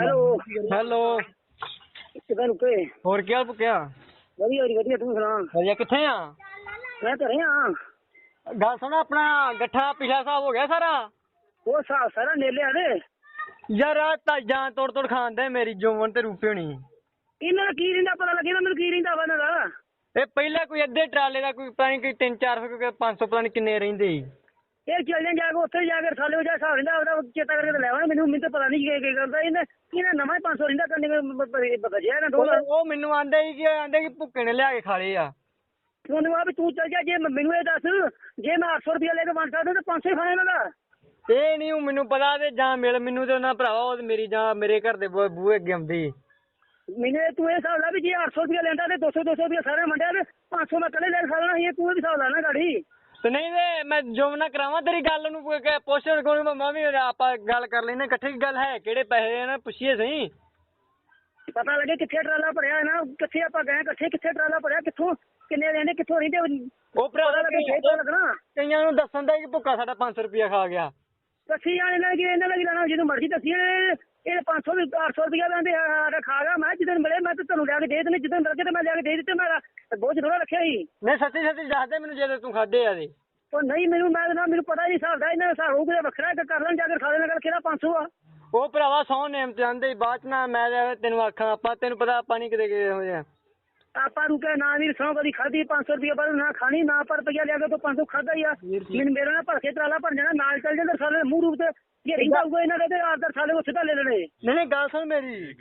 Hello hello. ਕਿਦਾਂ ਰੁਕੇ ਹੋਰ ਕੀ ਹਾਲ ਪੁੱਕਿਆ ਵਧੀਆ ਜੀ ਵਧੀਆ ਤੂੰ ਸੁਣਾ? ਵਧੀਆ ਕਿੱਥੇ ਆ? ਮੈਂ ਘਰੇ ਆ। ਗੱਲ ਸੁਣ ਆਪਣਾ ਗੱਠਾ ਪਿਛਲਾ ਹਿਸਾਬ ਹੋ ਗਿਆ ਸਾਰਾ? ਉਹ ਹਿਸਾਬ ਸਾਰਾ ਨੇਲੇ ਆਦੇ ਯਾਰ ਆ ਤਾਜਾਂ ਤੋੜ ਤੋੜ ਖਾਂਦੇ ਮੇਰੀ ਜੋਵਨ ਤੇ ਰੂਪੇ ਹੋਣੀ। ਇਹਨਾਂ ਦਾ ਕੀ ਰਹਿੰਦਾ ਪਤਾ ਲੱਗੇ ਮੈਨੂੰ ਕੀ ਰਹਿੰਦਾ ਵਾ ਇਹਨਾਂ ਦਾ। ਇਹ ਪਹਿਲਾਂ ਕੋਈ ਅੱਧੇ ਟਰਾਲੇ ਦਾ ਕੋਈ ਪਤਾ ਨਹੀਂ ਕੋਈ 3 400 ਕੋਈ 500 ਪਤਾ ਨਹੀਂ ਕਿੰਨੇ ਰਹਿੰਦੇ। ਇਹ ਚੱਲ ਜਾਂ ਜਾ ਕੇ ਉੱਥੇ ਜਾ ਕੇ ਥਾਲੇ ਵਜਾ ਹਿਸਾਬ ਰਹਿੰਦਾ ਉਹਦਾ ਚੇਤਾ ਕਰਕੇ ਲੈ ਆਉਣਾ ਮੈਨੂੰ ਮੈਨੂੰ ਤਾਂ ਪਤਾ ਨਹੀਂ ਕੀ ਕੀ ਕਰਦਾ ਇਹਨੇ। ਇਹਨੇ ਨਵਾਂ ਹੀ 500 ਰਹਿੰਦਾ ਕਰਨੇ ਨੂੰ ਪਤਾ ਜਿਆ ਨਾ ਡੋਲਾ ਉਹ ਮੈਨੂੰ ਆਂਦੇ ਸੀ ਕਿ ਆਂਦੇ ਕਿ ਭੁੱਕੇ ਨੇ ਲਿਆ ਕੇ ਖਾ ਲਏ ਆ। ਤੁਹਾਨੂੰ ਆ ਵੀ ਤੂੰ ਚੱਲ ਜਾ ਜੇ ਮੈਨੂੰ ਇਹ ਦੱਸ ਜੇ ਮੈਂ 800 ਰੁਪਇਆ ਲੈ ਕੇ ਬਣ ਸਕਦਾ ਤਾਂ 500 ਹੀ ਖਾਣਾ ਇਹਨਾਂ ਦਾ। ਇਹ ਨਹੀਂ ਮੈਨੂੰ ਪਤਾ ਤੇ ਜਾਂ ਮਿਲ ਮੈਨੂੰ ਤੇ ਉਹਨਾਂ ਭਰਾਵਾ ਉਹ ਮੇਰੀ ਜਾਂ ਮੇਰੇ ਘਰ ਦੇ ਬੂਹੇ ਅੱਗੇ ਆਉਂਦੀ। ਮੈਨੂੰ ਤੂੰ ਇਹ ਹਿਸਾਬ ਲਾ ਵੀ ਜੇ 800 ਰੁਪਇਆ ਲੈਂਦਾ ਤੇ 200 200 ਰੁਪਇਆ ਸਾਰੇ ਮੰਡਿਆ ਤੇ 500 ਮੈਂ ਕੱਲੇ ਲੈ ਸਕਦਾ ਇਹ ਤੂੰ ਵੀ ਹਿਸਾਬ ਲਾ ਨਾ ਗਾੜੀ। ਤੇ ਨਹੀਂ ਤੇ ਮੈਂ ਜੋ ਨਾ ਕਰਾਵਾਂ ਤੇਰੀ ਗੱਲ ਨੂੰ ਕੋਈ ਕਹਿ- ਪੁੱਛ ਕੋਣ ਮੈਂ ਵੀ ਆਪਾਂ ਗੱਲ ਕਰ ਲੈਨੇ ਇਕੱਠੇ ਕੀ ਗੱਲ ਹੈ ਕਿਹੜੇ ਪੈਸੇ ਆ ਨਾ ਪੁੱਛੀਏ ਸਹੀ। ਪਤਾ ਲੱਗੇ ਕਿੱਥੇ ਟਰਾਲਾ ਭਰਿਆ ਹੈ ਨਾ ਕਿੱਥੇ ਆਪਾਂ ਗਏ ਇਕੱਠੇ ਕਿੱਥੇ ਟਰਾਲਾ ਭਰਿਆ ਕਿੱਥੋਂ ਕਿੰਨੇ ਲੈਣੇ ਕਿੱਥੋਂ ਰਹਿੰਦੇ ਉਹ ਭਰਾ ਪਤਾ ਲੱਗੇ ਪਤਾ ਲੱਗਣਾ। ਕਈਆਂ ਨੂੰ ਦੱਸਣ ਦਾ ਕਿ ਭੁੱਕਾ ਸਾਡਾ 500 ਰੁਪਿਆ ਖਾ ਗਿਆ। ਦੱਸੀ ਜਾਣੇ ਨਾਲ ਕਿ ਇਹਨਾਂ ਦਾ ਕੀ ਲੈਣਾ ਜਦੋਂ ਮਰਜ਼ੀ ਦੱਸੀ ਜਾਣੇ, ਇਹ 500 ਵੀ 800 ਰੁਪਇਆ ਲੈਂਦੇ ਆ ਖਾ ਗਿਆ। ਮੈਂ ਜਦੋਂ ਮਿਲੇ ਮੈਂ ਤਾਂ ਤੁਹਾਨੂੰ ਲਿਆ ਕੇ ਦੇ ਦੇਣੇ ਜਦੋਂ ਮਿਲ ਤੇ ਮੈਂ ਲਿਆ ਕੇ ਦੇ ਦਿੱਤੇ ਮੈਂ ਬੋਝ ਥੋੜਾ ਰੱਖਿਆ ਸੀ। ਨਹੀਂ ਸੱਚੀ ਸੱਚੀ ਦੱਸ ਦੇ ਮੈਨੂੰ ਜੇ ਤੂੰ ਖਾਦੇ ਆ ਦੇ। ਉਹ ਨਹੀਂ ਮੈਨੂੰ ਮੈਂ ਨਾ ਮੈਨੂੰ ਪਤਾ ਨਹੀਂ ਹਿਸਾਬ ਦਾ ਇਹਨਾਂ ਦਾ ਹਿਸਾਬ ਹੋਊਗਾ ਵੱਖਰਾ ਹੈ ਕਿ ਕਰ ਲੈਣ ਜਾ ਕੇ ਖਾ ਲੈਣ ਗੱਲ ਕਿਹੜਾ 500 ਆ। ਉਹ ਭਰਾਵਾ ਸੌ ਨੇਮ ਤੇ ਆਂਦੇ ਸੀ, ਬਾਅਦ ਚ ਨਾ ਮੈਂ ਤੈਨੂੰ ਆਖਾਂ ਆਪਾਂ ਤੈਨੂੰ ਪਤਾ ਆਪਾਂ ਨਹੀਂ ਕਿਤੇ ਗਏ ਹੋਏ ਆ। ਆਪਾਂ ਨੂੰ ਕਹੇ ਨਾ ਵੀਰ ਸੌ ਕਦੀ ਖਾਦੀ 500 ਰੁਪਇਆ ਪਰ ਨਾ ਖਾਣੀ ਨਾ ਪਰ ਰੁਪਇਆ ਲਿਆ ਕੇ ਤੋਂ 500 ਖਾਦਾ ਹੀ ਆ। ਮੈਨੂੰ ਮੇਰੇ ਨਾਲ ਭਰ ਕੇ ਟਰਾਲਾ ਭਰ ਜਾਣਾ ਨਾਲ ਚੱਲ ਜਾਂਦੇ ਸਾਲੇ ਮੂੰਹ ਰੂਪ ਤੇ ਜੇ ਰਹਿੰਦਾ ਹੋਊਗਾ ਇਹਨਾਂ ਦੇ ਤੇ ਆਦਰ ਸਾਲੇ ਉੱਥੇ ਤਾਂ ਲੈ ਲੈਣੇ। ਨਹੀਂ ਨਹੀਂ ਗੱਲ ਸੁਣ ਮੇਰੀ।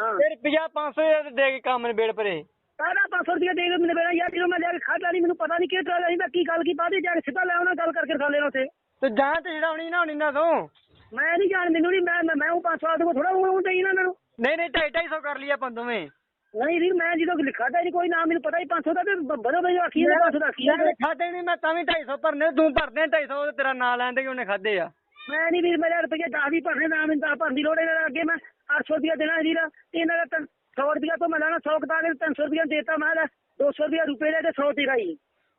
ਹਾਂ। ਤੇ ਰੁਪਿਆ 500 ਦੇ ਕੇ ਕੰਮ ਨਿਬੇੜ ਪਰੇ ਸਾਰਾ 500 ਰੁਪਇਆ ਦੇ ਕੇ ਮੈਨੂੰ ਮੇਰਾ ਯਾਰ ਜਦੋਂ ਮੈਂ ਲਿਆ ਕੇ ਖਾਦਾ ਨਹੀਂ ਮੈਨੂੰ ਪਤਾ ਨਹੀਂ ਕਿ ਟਰਾਲਾ ਸੀ ਕੀ ਗੱਲ ਕੀ ਬਾਅਦ ਜਾ ਕੇ ਸਿੱਧਾ ਲੈ ਆਉਣਾ ਗੱਲ ਕਰਕੇ ਖਾ ਲੈਣਾ ਉੱਥੇ। ਤੇ ਜਾਂ ਤੇ ਛਡਾਉਣੀ ਨਾ ਹੋਣੀ ਨਾ ਤੂੰ। ਮੈਂ ਨਹੀਂ ਜਾਣ ਮੈਨੂੰ ਨਹੀਂ ਮੈਂ ਮੈਂ- ਮੈਂ ਉਹ 500 ਆਦਮੀ ਥੋੜਾ ਉਹ ਦੇਈ ਨਾ ਇਹਨਾਂ ਨੂੰ। ਨਹੀਂ ਨਹੀਂ ਢਾਈ ਢਾਈ ਸੌ ਕਰ ਲਈ ਆਪਾਂ ਦੋਵੇਂ। ਨਹੀਂ ਵੀਰ ਮੈਂ ਜਦੋਂ ਲਿਖਾ ਦਾ ਨਹੀਂ ਕੋਈ ਨਾਮ ਮੈਨੂੰ ਪਤਾ ਹੀ 500 ਦਾ ਤੇ ਬਦੋ ਬਦੋ ਆਖੀ ਦਾ 500 ਦਾ ਆਖੀ ਯਾਰ ਖਾਦੇ ਨਹੀਂ ਮੈਂ ਤਾਂ ਵੀ 250 ਭਰਨੇ ਤੂੰ ਭਰਦੇ 250 ਤੇ ਤੇਰਾ ਨਾਂ ਲੈਂਦੇ ਕਿ ਉਹਨੇ ਖਾਦੇ ਆ। ਮੈਂ ਨਹੀਂ ਵੀਰ ਮੇਰਾ ਰੁਪਈਆ 10 ਵੀ ਭਰਨੇ, ਨਾ ਮੈਨੂੰ 10 ਭਰਨ ਦੀ ਲੋੜ ਇਹਨਾਂ ਦਾ ਅੱਗੇ ਮੈਂ 800 ਰੁਪਇਆ ਦੇਣਾ ਹੈ ਵੀਰ। ਤੇ ਇਹਨਾਂ ਦਾ 100 ਰੁਪਇਆ ਤੋਂ ਮੈਂ ਲੈਣਾ 100 ਕਟਾ ਕੇ 300 ਰੁਪਇਆ ਦੇਤਾ ਮੈਂ, ਲੈ 200 ਰੁਪਇਆ ਰੁਪਏ ਦਾ ਤੇ 100 ਤੇਰਾ ਹੀ।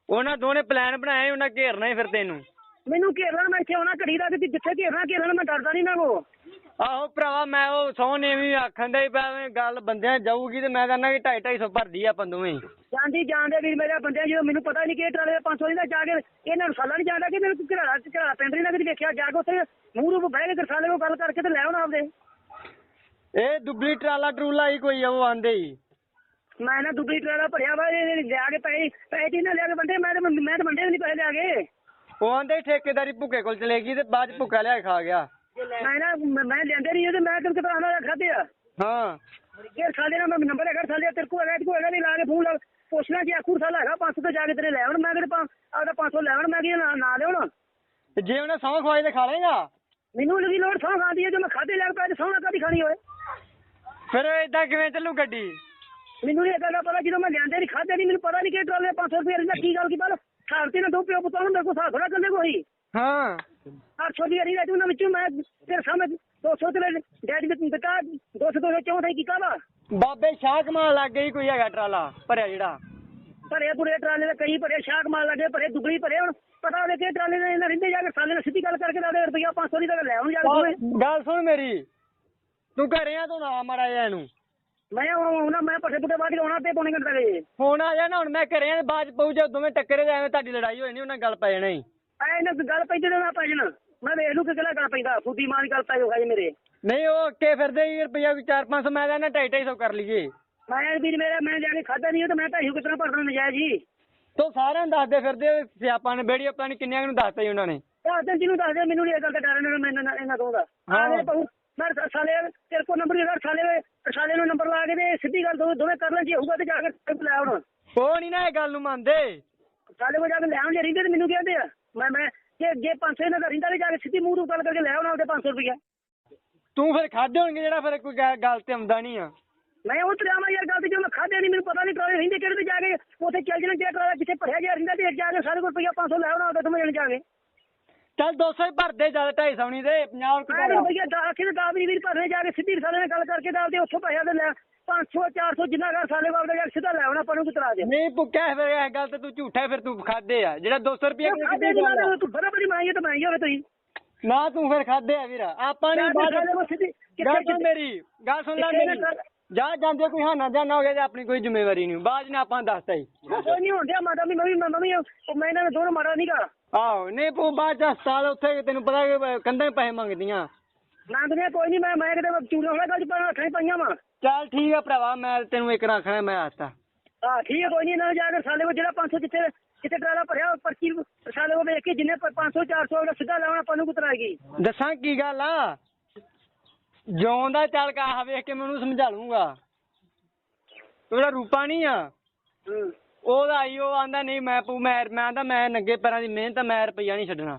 ਉਹਨਾਂ ਦੋਨੇ ਪਲਾਨ ਬਣਾਏ, ਉਹਨਾਂ ਘੇਰਨਾ ਹੀ ਫਿਰ ਤੈਨੂੰ। ਮੈਨੂੰ ਘੇਰਨਾ ਮੈਂ ਇੱਥੇ ਆਉਣਾ ਘੜੀ ਦਾ ਤੇ ਜਿੱਥੇ ਘੇਰਨਾ ਘੇਰਨਾ ਮੈਂ ਡਰਦਾ ਨਹੀਂ ਨਾ ਕੋ ਆਹੋ ਭਰਾਵਾ ਮੈਂ ਉਹ ਸੌ ਨੇ ਵੀ ਆਖਣ ਦੇ ਪਿਆ ਗੱਲ ਬੰਦਿਆਂ ਜਾਊਗੀ ਤੇ ਮੈਂ ਕਹਿੰਦਾ ਕਿ ਢਾਈ ਢਾਈ ਸੌ ਭਰਦੀ ਆ ਆਪਾਂ ਦੋਵੇਂ। ਜਾਂਦੀ ਜਾਣਦੇ ਵੀਰ ਮੇਰੇ ਬੰਦੇ ਜਦੋਂ ਮੈਨੂੰ ਪਤਾ ਨਹੀਂ ਕਿ ਟਰਾਲੇ ਦੇ 500 ਦਾ ਜਾ ਕੇ ਇਹਨਾਂ ਨੂੰ ਸਾਲਾ ਨਹੀਂ ਜਾਣਦਾ ਕਿ ਮੈਨੂੰ ਘਰਾੜਾ ਘਰਾੜਾ ਪਿੰਡ ਨਹੀਂ ਕਦੀ ਵੇਖਿਆ ਜਾ ਕੇ ਉੱਥੇ ਮੂੰਹ ਰੂਪ ਬਹਿ ਕੇ ਗਰਸਾਲੇ ਕੋਲ ਗੱਲ ਕਰਕੇ ਤੇ ਲੈ ਆਉਣਾ ਆਪਦੇ। ਇਹ ਦੁੱਬਲੀ ਟਰਾਲਾ ਟਰੂਲਾ ਹੀ ਕੋਈ ਆ ਉਹ ਆਂਦੇ ਹੀ। ਮੈਂ ਨਾ ਦੁੱਬੀ ਟਰਾਲਾ ਭਰਿਆ ਵਾ ਇਹ ਲਿਆ ਕੇ ਪੈਸੇ ਪੈਸੇ ਇਹਨਾਂ ਲਿਆ ਕੇ ਬੰਦੇ ਮੈਂ ਤੇ ਮੈਂ ਤਾਂ ਬੰਦੇ ਨਹੀਂ ਪੈਸੇ ਲਿਆ ਕੇ। ਉਹ ਆਂਦੇ ਠੇਕੇਦਾਰੀ ਭੁੱਕੇ ਕੋਲ ਚਲੇਗੀ ਤੇ ਬਾਅਦ 'ਚ ਭੁੱਕਾ ਲਿਆ ਕੇ ਖਾ ਗਿਆ। ਮੈਂ ਨਾ ਮੈਂ- ਮੈਂ ਲੈਂਦੇ ਨਹੀਂ ਤੇ ਮੈਂ ਕਿਉਂ ਕਿਤਾ ਆਣਾ ਖਾਦੇ ਆ? ਹਾਂ। ਇਹ ਖਾਦੇ ਨਾ ਮੈਂ ਨੰਬਰ ਹੈਗਾ ਸਾਲੇ ਤੇਰੇ ਕੋਲ ਹੈਗਾ ਤੇ ਕੋਲ ਹੈਗਾ ਨਹੀਂ ਲਾ ਕੇ ਫੋਨ ਲਾ ਪੁੱਛਣਾ ਕਿ ਆਖੂਰ ਸਾਲਾ ਹੈਗਾ 500 ਤੇ ਜਾ ਕੇ ਤੇਰੇ ਲੈ ਆਉਣ ਮੈਂ ਕਿਹੜੇ ਆਪਦਾ 500 ਲੈ ਆਉਣ ਮੈਂ ਕੀ ਨਾ ਲਿਆਉਣ। ਤੇ ਜੇ ਉਹਨੇ ਸੌਂ ਖਵਾਈ ਤੇ ਖਾ ਲੇਗਾ ਮੈਨੂੰ ਲੱਗੀ ਲੋੜ ਸੌਂ ਖਾਂਦੀ ਹੈ ਜੇ ਮੈਂ ਖਾਦੇ ਲੈ ਕੇ ਸੌਂ ਕਾਦੀ ਖਾਣੀ ਹੋਏ ਫਿਰ ਇਦਾਂ ਕਿਵੇਂ ਚੱਲੂ ਗੱਡੀ? ਮੈਨੂੰ ਨਹੀਂ ਗੱਲ ਦਾ ਪਤਾ ਜਦੋਂ ਮੈਂ ਲਿਆਂਦੇ ਨਹੀਂ ਖਾਦੇ ਨਹੀਂ ਮੈਨੂੰ ਪਤਾ ਨਹੀਂ ਕਿ ਟਰਾਲੇ 500 ਰੁਪਏ ਦਾ ਕੀ ਗੱਲ ਕੀ ਬਾਲ ਖਾਲਤੇ ਨਾ ਦੋ ਪਿਓ ਪੁੱਤਾਂ ਨੂੰ ਮੇਰੇ ਕੋਲ ਸਾਥ ਥੋੜਾ ਚੱਲੇ ਕੋਈ। ਹਾਂ। 800 ਦੀ ਅਰੀ ਰਾਜੂ ਨਾ ਵਿੱਚੋਂ ਮੈਂ ਤੇਰੇ ਸਾਹਮਣੇ 200 ਤੇ ਡੈਡੀ ਦੇ ਦਿੱਤਾ 200 ਤੋਂ ਚੌਂ ਥਈ ਕੀ ਕਾਵਾ ਬਾਬੇ ਸ਼ਾਹ ਕਮਾਲ ਲੱਗ ਗਈ ਕੋਈ ਹੈਗਾ ਟਰਾਲਾ ਭਰਿਆ ਜਿਹੜਾ। ਭਰੇ ਪੂਰੇ ਟਰਾਲੇ ਦੇ ਕਈ ਭਰੇ ਸ਼ਾਕ ਮਾਰ ਲੱਗੇ ਭਰੇ ਦੁਗਲੀ ਭਰੇ ਹੁਣ। ਪਤਾ ਉਹਦੇ ਕਿ ਟਰਾਲੇ ਦੇ ਇਹਨਾਂ ਰਹਿੰਦੇ ਜਾ ਕੇ ਸਾਲੇ ਨਾਲ ਸਿੱਧੀ ਗੱਲ ਕਰਕੇ ਦਾਦੇ ਰੁਪਈਆ 500 ਦੀ ਤਾਂ ਲੈ ਆਉਣ ਜਾ ਕੇ। ਗੱਲ ਸੁਣ ਮੇਰੀ। ਤੂੰ ਘਰੇ ਆ ਤੂੰ ਨਾ ਮਾੜਾ ਜਿਹਾ ਇਹਨੂੰ। ਮੈਂ ਹੁਣ ਮੈਂ ਪੱਠੇ ਪੁੱਠੇ ਬਾਅਦ ਆਉਣਾ ਤੇ ਪੌਣੇ ਘੰਟੇ ਤੱਕ। ਹੁਣ ਆ ਜਾ ਨਾ ਹੁਣ ਮੈਂ ਘਰੇ ਆ ਬਾਅਦ ਚ ਜਾ ਦੋਵੇਂ ਟੱਕਰੇ ਤੇ ਐਵੇਂ ਤੁਹਾਡੀ ਲੜਾਈ ਹੋਈ ਨਹੀਂ ਉਹਨਾਂ ਗੱਲ ਪੈ ਜਾਣਾ ਹੀ ਐ ਇਹਨਾਂ ਦੀ ਗੱਲ ਪੈਂਦੇ ਨਾ ਪੈ ਜਾਣ। ਮੈਂ ਵੇਖ ਲੂ ਕਿ ਕਿਹੜਾ ਗੱਲ ਪੈਂਦਾ। ਫੁੱਦੀ ਮਾਂ ਦੀ ਗੱਲ ਪੈ ਹੋਗਾ ਜੀ ਮੇਰੇ। ਨਹੀਂ ਉਹ ਅੱਕੇ ਫਿਰਦੇ ਹੀ ਰੁਪਈਆ ਵੀ 4-500 ਮੈਂ ਢਾਈ ਸੌ ਕਰ ਲਈਏ। ਮੈਂ ਵੀਰ ਮੇਰਾ ਮੈਂ ਜਾ ਕੇ ਖਾਦਾ ਨਹੀਂ ਉਹ ਤਾਂ ਮੈਂ ਢਾਈ ਕਿਤਨਾ ਭਰਨਾ ਨਜਾਇਜ਼ ਜੀ ਤੋ ਸਾਰਿਆਂ ਨੂੰ ਦੱਸਦੇ ਫਿਰਦੇ ਸਿਆਪਾਂ ਨੇ ਬੇੜੀ ਆਪਾਂ ਨੇ ਕਿੰਨਿਆਂ ਨੂੰ ਦੱਸਤਾ ਜੀ ਉਹਨਾਂ ਨੇ। ਦੱਸ ਦਿਨ ਜਿਹਨੂੰ ਦੱਸ ਦੇ ਮੈਨੂੰ ਨਹੀਂ ਇਹ ਗੱਲ ਦਾ ਡਰ ਇਹਨਾਂ ਮੈਂ ਇਹਨਾਂ- ਇਹਨਾਂ ਤੋਂ ਦਾ। ਹਾਂ। ਮੈਂ ਸਾਲੇ ਤੇਰੇ ਕੋਲ ਨੰਬਰ ਜਿਹੜਾ ਸਾਲੇ ਸਾਲੇ ਨੂੰ ਨੰਬਰ ਲਾ ਕੇ ਤੇ ਸਿੱਧੀ ਗੱਲ ਦੋ ਦੋਵੇਂ ਕਰ ਲੈ ਜੇ ਹੋਊਗਾ ਤੇ ਜਾ ਕੇ ਲੈ ਆਉਣ। ਉਹ ਨਹੀਂ ਨਾ ਇਹ ਗੱਲ ਨੂੰ ਮੰਨਦੇ। ਸਾਲੇ ਕੋਲ ਜਾ ਕੇ ਲੈ ਆਉਣ ਜੇ ਰਹਿੰਦੇ ਤੇ ਮੈਨੂੰ ਕਹਿੰਦੇ ਆ? ਮੈਂ ਮੈਂ ਜੇ ਜੇ 500 ਇਹਨਾਂ ਦਾ ਰਹਿੰਦਾ ਤੇ ਜਾ ਕੇ ਸਿੱਧੀ ਮੂੰਹ ਤੋਂ ਗੱਲ ਕਰਕੇ ਲੈ ਆਉਣਾ ਉਹਦੇ 500 ਰੁਪਇਆ ਤੂੰ ਫਿਰ ਖਾਦੇ ਹੋਣਗੇ ਜਿਹੜਾ ਫਿਰ ਕੋਈ ਗੱਲ- ਗੱਲ ਤੇ ਆਉਂਦਾ ਨਹੀਂ ਆ। ਮੈਂ ਉਹ ਤਰਿਆ ਮੈਂ ਯਾਰ ਗੱਲ ਤੇ ਜਦੋਂ ਮੈਂ ਖਾਦੇ ਨਹੀਂ ਮੈਨੂੰ ਪਤਾ ਨਹੀਂ ਟਰਾਲੇ ਰਹਿੰਦੇ ਕਿਹੜੇ ਤੇ ਜਾ ਕੇ ਉੱਥੇ ਚੱਲ ਜਾਣਾ ਜੇ ਜਿੱਥੇ ਭਰਿਆ ਜਾ ਰਹਿੰਦਾ ਤੇ ਜਾ ਕੇ ਸਾਰੇ ਕੋਲ ਰੁਪਇਆ 500 ਲੈ ਆਉਣਾ ਉਹਦੇ ਤੋਂ ਜਣ ਜਾ ਕੇ। ਚੱਲ 200 ਹੀ ਭਰਦੇ ਜ਼ਿਆਦਾ 250 ਨਹੀਂ ਤੇ 50 ਮੈਂ ਰੁਪਏ ਰੁਪਇਆ ਦਾ ਆਖੇ ਦਾ ਵੀ ਵੀਰ ਭਰਨੇ ਜਾ ਕੇ ਸਿੱਧੀ ਸਾਲੇ ਨਾਲ ਗੱਲ ਕਰਕੇ ਦਾ ਤੇ ਉੱਥੋਂ ਪੈਸਾ ਤੇ ਲੈ 500 400 ਜਿੰਨਾ ਗਾ ਸਾਲੇ ਬਾਬਾ ਜਾ ਕੇ ਸਿੱਧਾ ਲੈ ਆਉਣਾ ਆਪਾਂ ਨੂੰ ਕਿਤਰਾ ਦੇ। ਨਹੀਂ ਪੁੱਕਿਆ ਫਿਰ ਇਹ ਗੱਲ ਤੇ ਤੂੰ ਝੂਠਾ ਫਿਰ ਤੂੰ ਖਾਦੇ ਆ। ਜਿਹੜਾ 200 ਰੁਪਏ ਦੀ ਤੂੰ ਬੜਾ ਬੜੀ ਮਾਈ ਤਾਂ ਬਣਾਈ ਹੋਵੇ ਤੁਸੀਂ। ਨਾ ਤੂੰ ਫਿਰ ਖਾਦੇ ਆ ਵੀਰ। ਆਪਾਂ ਨਹੀਂ ਸਿੱਧੀ ਗੱਲ ਸੁਣ ਮੇਰੀ ਗੱਲ ਸੁਣ ਲੈ ਨਾ ਮੇਰੀ। ਕਰ- ਜਾ ਜਾਂਦੇ ਕੋਈ ਹਾਨਾ ਜਾਨਾ ਹੋ ਗਿਆ ਤੇ ਆਪਣੀ ਕੋਈ ਜ਼ਿੰਮੇਵਾਰੀ ਨਹੀਂ। ਬਾਅਦ ਨੇ ਆਪਾਂ ਦੱਸਤਾ ਹੀ। ਕੋਈ ਨਹੀਂ ਹੁੰਦਿਆ ਮਾਤਾ ਵੀ ਮੈਂ ਵੀ ਮੈਂ ਵੀ ਮੈਂ ਇਹਨਾਂ ਨੇ ਦੋਨੋਂ ਮਾਰਾ ਨਹੀਂਗਾ ਆਹੋ ਨਹੀਂ ਪੋ ਬਾਅਦ ਚ ਹਸਪਤਾਲ ਉੱਥੇ ਤੈਨੂੰ ਪਤਾ ਕਿ ਕੰਧਾਂ ਪੈਸੇ ਮੰਗਦੀਆਂ। ਨੇ ਕੋਈ ਨਹੀਂ ਮੈਂ ਮੈਂ ਕਿਤੇ ਚੂੜਾ ਹੋਣਾ ਗੱਲ ਪਰ ਰੱਖਣੀ ਪਈਆਂ ਵਾ। ਚੱਲ ਠੀਕ ਆ ਭਰਾਵਾ ਮੈਂ ਤੈਨੂੰ ਇੱਕ ਰੱਖਣਾ ਮੈਂ ਆਤਾ। ਹਾਂ ਠੀਕ ਹੈ ਕੋਈ ਨਹੀਂ ਇਹਨਾਂ ਜਾ ਕੇ ਸਾਲੇ ਕੋ ਜਿਹੜਾ 500 ਜਿੱਥੇ ਕਿਤੇ ਟਰਾਲਾ ਭਰਿਆ ਉਹ ਪਰਚੀ ਸਾਲੇ ਕੋ ਵੇਖ ਕੇ ਜਿੰਨੇ 500 400 ਵਾਲਾ ਸਿੱਧਾ ਲਾਉਣਾ ਆਪਾਂ ਨੂੰ ਕੁਤਰਾਏਗੀ ਦੱਸਾਂ ਕੀ ਗੱਲ ਆ? ਜਿਉਂ ਦਾ ਚੱਲ ਕਾ ਵੇਖ ਕੇ ਮੈਨੂੰ ਸਮਝਾ ਲੂੰਗਾ ਉਹਦਾ ਰੂਪਾ ਨਹੀਂ ਆ। ਹੂੰ। ਉਹਦਾ ਆਈ ਉਹ ਆਂਦਾ ਨਹੀਂ ਮੈਂ ਪੂ ਮੈਂ ਮੈਂ ਆਂਦਾ ਮੈਂ ਨੰਗੇ ਪੈਰਾਂ ਦੀ ਮਿਹਨਤ ਆ, ਮੈਂ ਰੁਪਈਆ ਨਹੀਂ ਛੱਡਣਾ।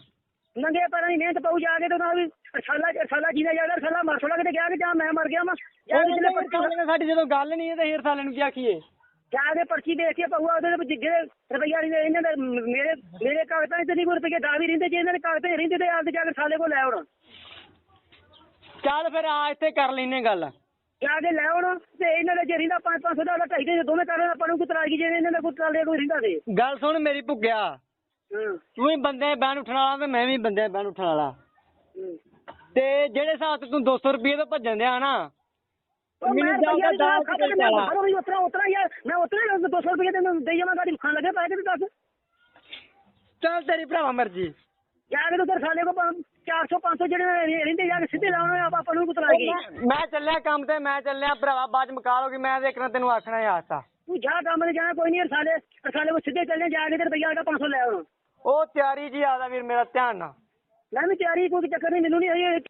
ਨੰਗੇ ਪੈਰਾਂ ਦੀ ਮਿਹਨਤ ਪਾਉ ਜਾ ਕੇ ਤੇ ਉਹਨਾਂ ਵੀ ਸਾਲਾ ਸਾਲਾ ਜੀਦਾ ਜਾਦਾ ਸਾਲਾ ਮਰ ਸੋਲਾ ਕਿਤੇ ਗਿਆ ਕਿ ਜਾਂ ਮੈਂ ਮਰ ਗਿਆ ਵਾ ਜਾ ਕੇ ਜਿਹੜੇ ਪਰਚੀ ਸਾਡੀ ਜਦੋਂ ਗੱਲ ਨਹੀਂ ਹੈ ਤੇ ਹੀਰ ਸਾਲੇ ਨੂੰ ਕੀ ਆਖੀਏ? ਜਾ ਕੇ ਪਰਚੀ ਦੇਖ ਕੇ ਪਊਆ ਉਹਦੇ ਵਿੱਚ ਜਿਹੜੇ ਰੁਪਈਆ ਨਹੀਂ ਇਹਨਾਂ ਦੇ ਮੇਰੇ ਮੇਰੇ ਕਾਗਜ਼ਾਂ 'ਚ ਨਹੀਂ ਕੋਈ ਰੁਪਈਏ ਦਾ ਵੀ ਰਹਿੰਦੇ ਜੇ ਇਹਨਾਂ ਦੇ ਕਾਗਜ਼ਾਂ 'ਚ ਰਹਿੰਦੇ ਤੇ ਆਪ ਜਾ ਕੇ ਸਾਲੇ ਕੋ ਲੈ ਆਉਣ। ਚੱਲ ਫਿਰ ਆ ਇੱਥੇ ਕਰ ਲੈਨੇ ਗੱਲ। ਜਾ ਕੇ ਲੈ ਆਉਣ ਤੇ ਇਹਨਾਂ ਦੇ ਜੇ ਰਹਿੰਦਾ 5-500 ਦਾ ਢਾਈ ਦੇ ਦੋਵੇਂ ਕਰਨ ਆਪਾਂ ਨੂੰ ਕੁਤਰਾਏਗੀ ਜੇ ਇਹਨਾਂ ਦਾ ਕੋਈ ਟਰਾਲੇ ਕੋਈ ਰਹਿੰਦਾ ਤੇ ਗੱਲ ਸੁਣ ਮੇਰੀ ਭੁੱਗਿਆ ਹੂੰ। ਤੂੰ ਵੀ ਬੰਦੇ ਬੈਨ ਉੱਠਣ ਵਾਲਾ ਤੇ ਮੈਂ ਵੀ ਬੰਦੇ ਬੈਨ ਉੱਠਣ ਵਾਲਾ। ਤੇ ਜਿਹੜੇ ਹਿਸਾਬ ਤੇ ਤੂੰ 200 ਰੁਪਏ ਤੋਂ ਭੱਜਣ ਦਿਆ ਨਾ ਮੈਨੂੰ ਜਾਂਦਾ ਦਾ ਉਤਰਾ ਉਤਰਾ ਯਾਰ ਮੈਂ ਉਤਰਾ 200 ਰੁਪਏ ਤੇ ਦੇਈ ਜਾਵਾਂ ਗਾੜੀ ਖਾਣ ਲੱਗੇ ਪੈਸੇ ਤੇ ਦੱਸ। ਚੱਲ ਤੇਰੀ ਭਰਾਵਾ ਮਰਜ਼ੀ। ਜਾ ਕੇ ਉਧਰ ਸਾਲੇ ਕੋ 400 500 ਜਿਹੜੇ ਰਹਿੰਦੇ ਜਾ ਕੇ ਸਿੱਧੇ ਲਾਉਣ ਆਪ ਆਪਾਂ ਨੂੰ ਕੁਤਰਾਏਗੀ ਮੈਂ ਚੱਲਿਆ ਕੰਮ ਤੇ ਮੈਂ ਚੱਲਿਆ ਭਰਾਵਾ ਬਾਅਦ ਚ ਮਕਾ ਲੋਗੀ ਮੈਂ ਦੇਖਣਾ ਤੈਨੂੰ ਆਖਣਾ ਹੀ ਆਸਤਾ ਤੂੰ ਜਾ ਕੰਮ ਤੇ ਜਾਣਾ ਕੋਈ ਨਹੀਂ ਸਾਲੇ ਸਾਲੇ ਕੋ ਸਿੱਧੇ ਚੱਲਨੇ ਜਾ ਕੇ ਤੇ ਰੁਪਈਆ ਦਾ 500 ਲੈ ਆਉਣ। ਉਹ ਤਿਆਰੀ ਜੀ ਆਦਾ ਵੀਰ ਮੇਰਾ ਧਿਆਨ ਨਾਲ। ਮੈਂ ਵੀ ਤਿਆਰੀ ਕੋਈ ਚੱਕਰ ਨਹੀਂ ਮੈਨੂੰ ਨਹੀਂ